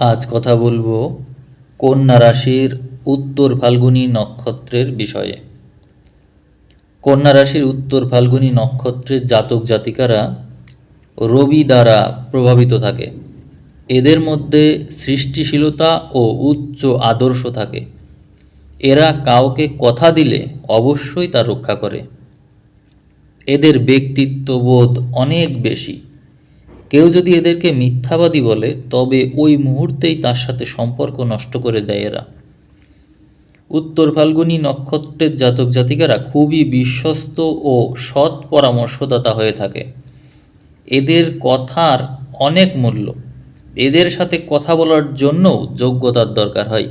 আজ কথা বলব কন্যা রাশির উত্তর ফাল্গুনী নক্ষত্রের বিষয়ে। কন্যা রাশির উত্তর ফাল্গুনী নক্ষত্রের জাতক জাতিকারা রবি দ্বারা প্রভাবিত থাকে। এদের মধ্যে সৃষ্টিশীলতা ও উচ্চ আদর্শ থাকে। এরা কাউকে কথা দিলে অবশ্যই তা রক্ষা করে। এদের ব্যক্তিত্ববোধ অনেক বেশি। কেউ যদি এদেরকে মিথ্যাবাদী বলে, তবে ওই মুহূর্তেই তার সাথে সম্পর্ক নষ্ট করে দেয় এরা। উত্তর ফাল্গুনী নক্ষত্রের জাতক জাতিকারা খুবই বিশ্বস্ত ও সৎ পরামর্শদাতা হয়ে থাকে। এদের কথার অনেক মূল্য। এদের সাথে কথা বলার জন্যও যোগ্যতার দরকার হয়।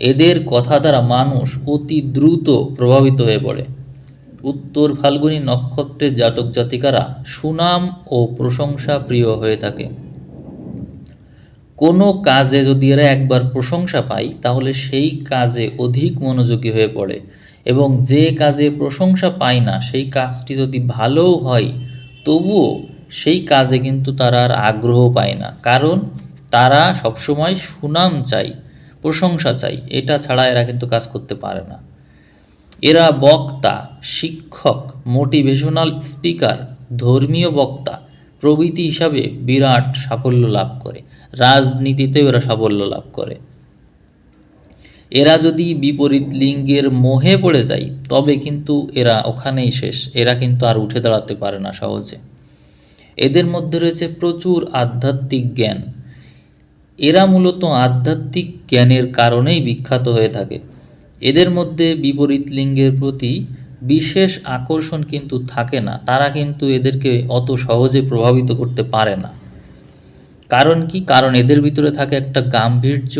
এদের কথা দ্বারা মানুষ অতি দ্রুত প্রভাবিত হয়ে পড়ে। উত্তর ফাল্গুনী নক্ষত্রের জাতক জাতিকারা সুনাম ও প্রশংসা প্রিয় হয়ে থাকে। কোনো কাজে যদি এরা একবার প্রশংসা পায়, তাহলে সেই কাজে অধিক মনোযোগী হয়ে পড়ে এবং যে কাজে প্রশংসা পায় না, সেই কাজটি যদি ভালোও হয়, তবুও সেই কাজে কিন্তু তারা আর আগ্রহ পায় না। কারণ তারা সবসময় সুনাম চাই প্রশংসা চাই এটা ছাড়া এরা কিন্তু কাজ করতে পারে না। এরা বক্তা, শিক্ষক, মোটিভেশনাল স্পিকার, ধর্মীয় বক্তা, প্রভৃতি হিসাবে বিরাট সাফল্য লাভ করে। রাজনীতিতেও এরা সাফল্য লাভ করে। এরা যদি বিপরীত লিঙ্গের মোহে পড়ে যায়, তবে কিন্তু এরা ওখানেই শেষ। এরা কিন্তু আর উঠে দাঁড়াতে পারে না সহজে। এদের মধ্যে রয়েছে প্রচুর আধ্যাত্মিক জ্ঞান। এরা মূলত আধ্যাত্মিক জ্ঞানের কারণেই বিখ্যাত হয়ে থাকে। এদের মধ্যে বিপরীত লিঙ্গের প্রতি বিশেষ আকর্ষণ কিন্তু থাকে না। তারা কিন্তু এদেরকে অত সহজে প্রভাবিত করতে পারে না। কারণ কি? কারণ এদের ভিতরে থাকে একটা গাম্ভীর্য,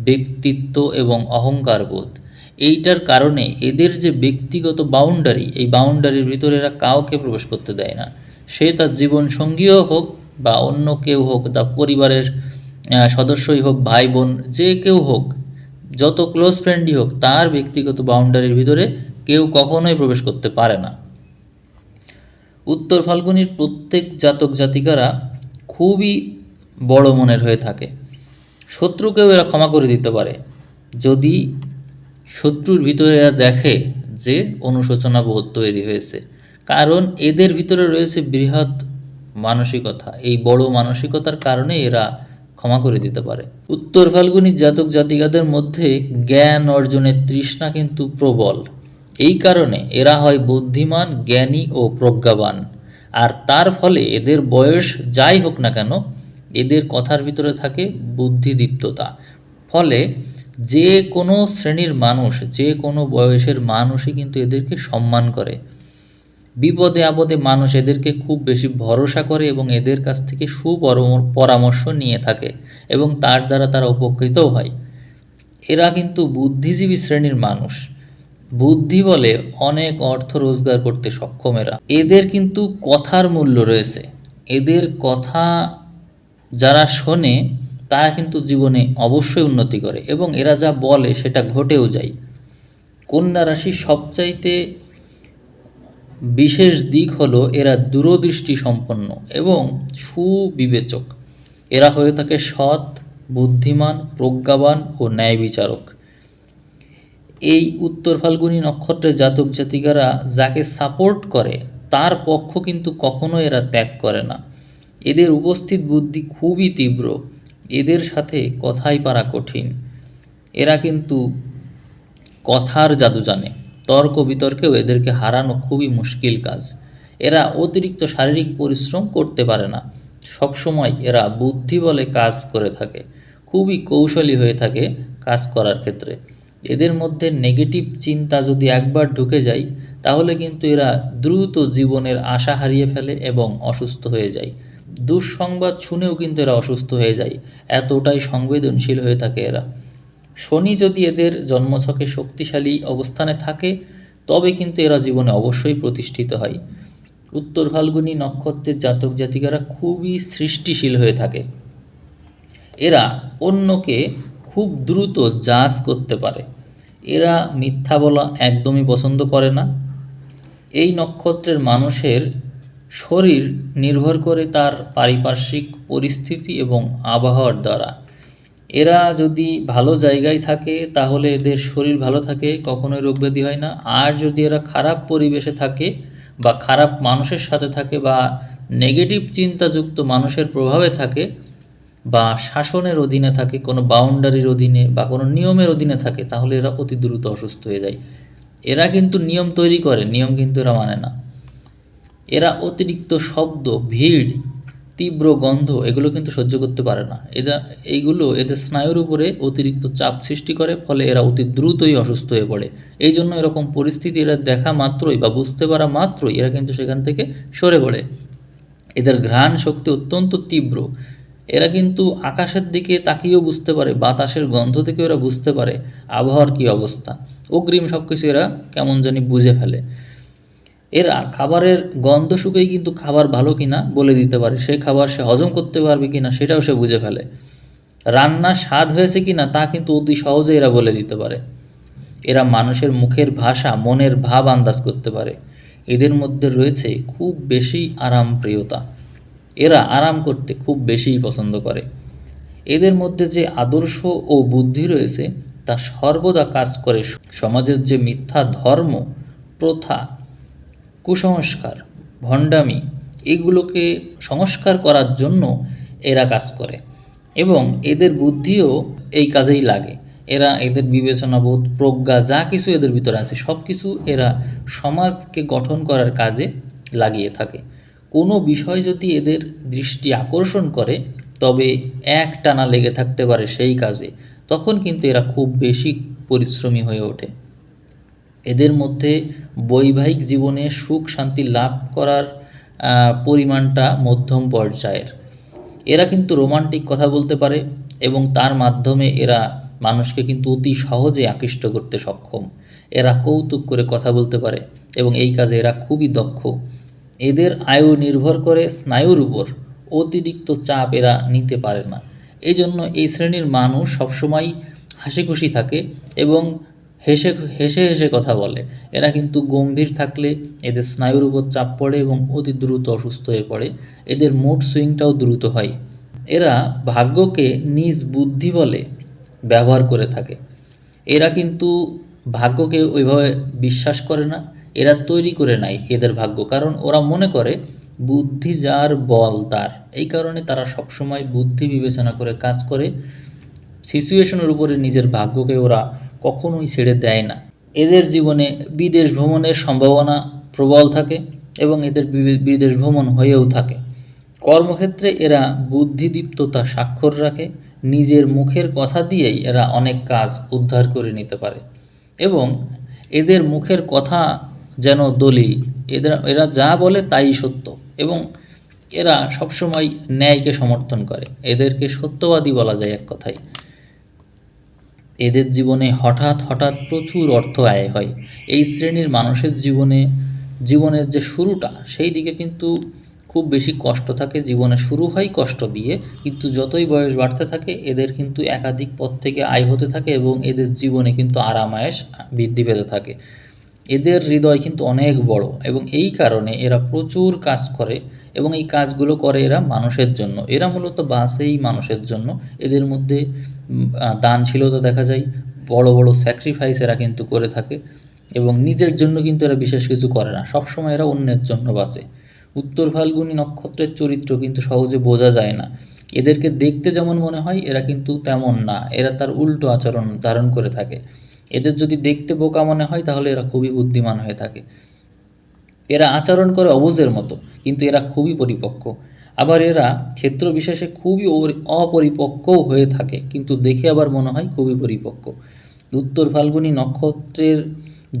ব্যক্তিত্ব এবং অহংকার বোধ। এইটার কারণে এদের যে ব্যক্তিগত বাউন্ডারি এই বাউন্ডারির ভিতরে এরা কাউকে প্রবেশ করতে দেয় না। সে তার জীবন সঙ্গীও হোক বা অন্য কেউ হোক, তার পরিবারের সদস্যই হোক, ভাই বোন, যে কেউ হোক যত ক্লোজ ফ্রেন্ডই হোক, তার ব্যক্তিগত বাউন্ডারির ভিতরে কেউ কখনোই প্রবেশ করতে পারে না। উত্তর ফাল্গুনির প্রত্যেক জাতক জাতিকারা খুবই বড় মনের হয়ে থাকে। শত্রুকেও এরা ক্ষমা করে দিতে পারে। যদি শত্রুর ভিতরে এরা দেখে যে অনুশোচনা বোধ তৈরি হয়েছে, কারণ এদের ভিতরে রয়েছে বৃহৎ মানসিকতা। এই বড় মানসিকতার কারণে এরা ক্ষমা করে দিতে পারে। উত্তর ফাল্গুনী জাতক জাতিকাদের মধ্যে জ্ঞান অর্জনের তৃষ্ণা কিন্তু প্রবল। এই কারণে এরা হয় বুদ্ধিমান, জ্ঞানী ও প্রজ্ঞাবান। আর তার ফলে এদের বয়স যাই হোক না কেন, এদের কথার ভিতরে থাকে বুদ্ধিদীপ্ততা। ফলে যে কোনো শ্রেণির মানুষ, যে কোনো বয়সের মানুষই কিন্তু এদেরকে সম্মান করে। বিপদে আপদে মানুষ এদেরকে খুব বেশি ভরসা করে এবং এদের কাছ থেকে সুপরম- পরামর্শ নিয়ে থাকে এবং তার দ্বারা তারা উপকৃতও হয়। এরা কিন্তু বুদ্ধিজীবী শ্রেণির মানুষ। বুদ্ধি বলে অনেক অর্থ রোজগার করতে সক্ষম এরা। এদের কিন্তু কথার মূল্য রয়েছে। এদের কথা যারা শোনে, তারা কিন্তু জীবনে অবশ্যই উন্নতি করে এবং এরা যা বলে সেটা ঘটেও যায়। কন্যা রাশি সবচাইতে বিশেষ দিক হলো এরা দূরদৃষ্টি সম্পন্ন এবং সুবিবেচক। এরা হয়ে থাকে সৎ, বুদ্ধিমান, প্রজ্ঞাবান ও ন্যায় বিচারক এই উত্তর ফাল্গুনী নক্ষত্রের জাতক জাতিকারা যাকে সাপোর্ট করে, তার পক্ষ কিন্তু কখনো এরা ত্যাগ করে না। এদের উপস্থিত বুদ্ধি খুবই তীব্র, এদের সাথে কথাই পারা কঠিন। এরা কিন্তু কথার জাদু জানে। তর্ক বিতর্কেও এদেরকে হারানো খুবই মুশকিল কাজ। এরা অতিরিক্ত শারীরিক পরিশ্রম করতে পারে না। সবসময় এরা বুদ্ধি বলে কাজ করে থাকে। খুবই কৌশলী হয়ে থাকে কাজ করার ক্ষেত্রে। এদের মধ্যে নেগেটিভ চিন্তা যদি একবার ঢুকে যায়, তাহলে কিন্তু এরা দ্রুত জীবনের আশা হারিয়ে ফেলে এবং অসুস্থ হয়ে যায়। দুঃসংবাদ শুনেও কিন্তু এরা অসুস্থ হয়ে যায়। এতটাই সংবেদনশীল হয়ে থাকে এরা। শনি যদি এদের জন্মছকে শক্তিশালী অবস্থানে থাকে, তবে কিন্তু এরা জীবনে অবশ্যই প্রতিষ্ঠিত হয়। উত্তর ফাল্গুনি নক্ষত্রের জাতক জাতিকারা খুবই সৃষ্টিশীল হয়ে থাকে। এরা অন্যকে খুব দ্রুত জাজ করতে পারে। এরা মিথ্যা বলা একদমই পছন্দ করে না। এই নক্ষত্রের মানুষের শরীর নির্ভর করে তার পারিপার্শ্বিক পরিস্থিতি এবং আবহাওয়ার দ্বারা। এরা যদি ভালো জায়গায় থাকে, তাহলে এদের শরীর ভালো থাকে, কখনোই রোগ ব্যাধি হয় না। আর যদি এরা খারাপ পরিবেশে থাকে বা খারাপ মানুষের সাথে থাকে বা নেগেটিভ চিন্তাযুক্ত মানুষের প্রভাবে থাকে বা শাসনের অধীনে থাকে, কোনো বাউন্ডারির অধীনে বা কোনো নিয়মের অধীনে থাকে, তাহলে এরা অতি দ্রুত অসুস্থ হয়ে যায়। এরা কিন্তু নিয়ম তৈরি করে, নিয়ম কিন্তু এরা মানে না। এরা অতিরিক্ত শব্দ, ভিড় তীব্র গন্ধ, এগুলো কিন্তু সহ্য করতে পারে না। এরা এইগুলো এদের স্নায়ুর উপরে অতিরিক্ত চাপ সৃষ্টি করে, ফলে এরা অতি দ্রুতই অসুস্থ হয়ে পড়ে। এই জন্য এরকম পরিস্থিতি এরা দেখা মাত্রই বা বুঝতে পারা মাত্রই এরা কিন্তু সেখান থেকে সরে পড়ে। এদের ঘ্রাণ শক্তি অত্যন্ত তীব্র। এরা কিন্তু আকাশের দিকে তাকিয়েও বুঝতে পারে, বাতাসের গন্ধ থেকে এরা বুঝতে পারে আবহাওয়ার কী অবস্থা। অগ্রিম সব কিছু এরা কেমন জানি বুঝে ফেলে। এরা খাবারের গন্ধ শুকেই কিন্তু খাবার ভালো কিনা বলে দিতে পারে। সেই খাবার সে হজম করতে পারবে কিনা সেটাও সে বুঝে ফেলে। রান্না স্বাদ হয়েছে কিনা তা কিন্তু অতি সহজে এরা বলে দিতে পারে। এরা মানুষের মুখের ভাষা, মনের ভাব আন্দাজ করতে পারে। এদের মধ্যে রয়েছে খুব বেশি আরাম প্রিয়তা এরা আরাম করতে খুব বেশিই পছন্দ করে। এদের মধ্যে যে আদর্শ ও বুদ্ধি রয়েছে, তা সর্বদা কাজ করে সমাজের যে মিথ্যা ধর্ম, প্রথা কুসংস্কার, ভণ্ডামি এগুলোকে সংস্কার করার জন্য এরা কাজ করে এবং এদের বুদ্ধিও এই কাজেই লাগে। এরা এদের বিবেচনাবোধ, প্রজ্ঞা, যা কিছু এদের ভিতরে আছে সব কিছু এরা সমাজকে গঠন করার কাজে লাগিয়ে থাকে। কোনো বিষয় যদি এদের দৃষ্টি আকর্ষণ করে, তবে এক টানা লেগে থাকতে পারে সেই কাজে, তখন কিন্তু এরা খুব বেশি পরিশ্রমী হয়ে ওঠে। এদের মধ্যে বৈবাহিক জীবনে সুখ শান্তি লাভ করার পরিমাণটা মধ্যম পর্যায়ের। এরা কিন্তু রোমান্টিক কথা বলতে পারে এবং তার মাধ্যমে এরা মানুষকে কিন্তু অতি সহজে আকৃষ্ট করতে সক্ষম। এরা কৌতুক করে কথা বলতে পারে এবং এই কাজে এরা খুবই দক্ষ। এদের আয়ু নির্ভর করে স্নায়ুর উপর। অতিরিক্ত চাপ এরা নিতে পারে না। এই জন্য এই শ্রেণির মানুষ সবসময় হাসি খুশি থাকে এবং হেসে হেসে হেসে কথা বলে। এরা কিন্তু গম্ভীর থাকলে এদের স্নায়ুর উপর চাপ পড়ে এবং অতি দ্রুত অসুস্থ হয়ে পড়ে। এদের মুড সুইংটাও দ্রুত হয়। এরা ভাগ্যকে নিজ বুদ্ধি বলে ব্যবহার করে থাকে। এরা কিন্তু ভাগ্যকে ওইভাবে বিশ্বাস করে না। এরা তৈরি করে নেয় এদের ভাগ্য। কারণ ওরা মনে করে, বুদ্ধি যার বল তার। এই কারণে তারা সবসময় বুদ্ধি বিবেচনা করে কাজ করে। সিচুয়েশনের উপরে নিজের ভাগ্যকে ওরা কখনোই ছেড়ে দেয় না। এদের জীবনে বিদেশ ভ্রমণের সম্ভাবনা প্রবল থাকে এবং এদের বিদেশ ভ্রমণ হয়েও থাকে। কর্মক্ষেত্রে এরা বুদ্ধিদীপ্ততা স্বাক্ষর রাখে, নিজের মুখের কথা দিয়েই এরা অনেক কাজ উদ্ধার করে নিতে পারে এবং এদের মুখের কথা যেন দলিল, এদের, এরা যা বলে তাই সত্য এবং এরা সবসময় ন্যায়কে সমর্থন করে। এদেরকে সত্যবাদী বলা যায় এক কথায়। এদের জীবনে হঠাৎ হঠাৎ প্রচুর অর্থ আয় হয়। এই শ্রেণির মানুষের জীবনে, জীবনের যে শুরুটা, সেই দিকে কিন্তু খুব বেশি কষ্ট থাকে। জীবনে শুরু হয় কষ্ট দিয়ে, কিন্তু যতই বয়স বাড়তে থাকে, এদের কিন্তু একাধিক পথ থেকে আয় হতে থাকে এবং এদের জীবনে কিন্তু আরাম, আয়েস বৃদ্ধি পেতে থাকে। এদের হৃদয় কিন্তু অনেক বড় এবং এই কারণে এরা প্রচুর কাজ করে। এবং এই কাজগুলো করে এরা মানুষের জন্য। এরা মূলত বাসেই মানুষের জন্য। এদের মধ্যে দানশীলতা দেখা যায়, বড় বড় স্যাক্রিফাইস এরা কিন্তু করে থাকে এবং নিজের জন্য কিন্তু এরা বিশেষ কিছু করে না। সবসময় এরা অন্যের জন্য বাঁচে। উত্তর ফাল্গুনি নক্ষত্রের চরিত্র কিন্তু সহজে বোঝা যায় না। এদেরকে দেখতে যেমন মনে হয়, এরা কিন্তু তেমন না। এরা তার উল্টো আচরণ ধারণ করে থাকে। এদের যদি দেখতে বোকা মনে হয়, তাহলে এরা খুবই বুদ্ধিমান হয়ে থাকে। এরা আচরণ করে অবুজের মতো, কিন্তু এরা খুবই পরিপক্ক। আবার এরা ক্ষেত্র বিশেষে খুবই অপরিপক্কও হয়ে থাকে, কিন্তু দেখে আবার মনে হয় খুবই পরিপক্ক। উত্তর ফাল্গুনী নক্ষত্রের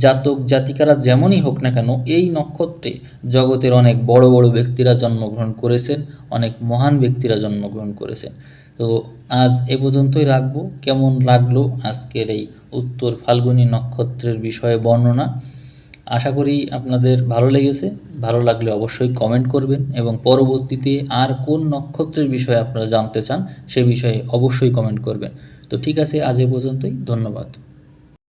জাতক জাতিকারা যেমনই হোক না কেন, এই নক্ষত্রে জগতের অনেক বড় বড় ব্যক্তিরা জন্মগ্রহণ করেছেন, অনেক মহান ব্যক্তিরা জন্মগ্রহণ করেছেন। তো আজ এ পর্যন্তই রাখব। কেমন লাগল আজকের এই উত্তর ফাল্গুনী নক্ষত্রের বিষয়ে বর্ণনা? আশা করি আপনাদের ভালো লেগেছে। ভালো লাগলে অবশ্যই কমেন্ট করবেন এবং পরবর্তীতে আর কোন নক্ষত্রের বিষয়ে আপনারা জানতে চান, সে বিষয়ে অবশ্যই কমেন্ট করবেন। তো ঠিক আছে, আজ এ পর্যন্তই, ধন্যবাদ।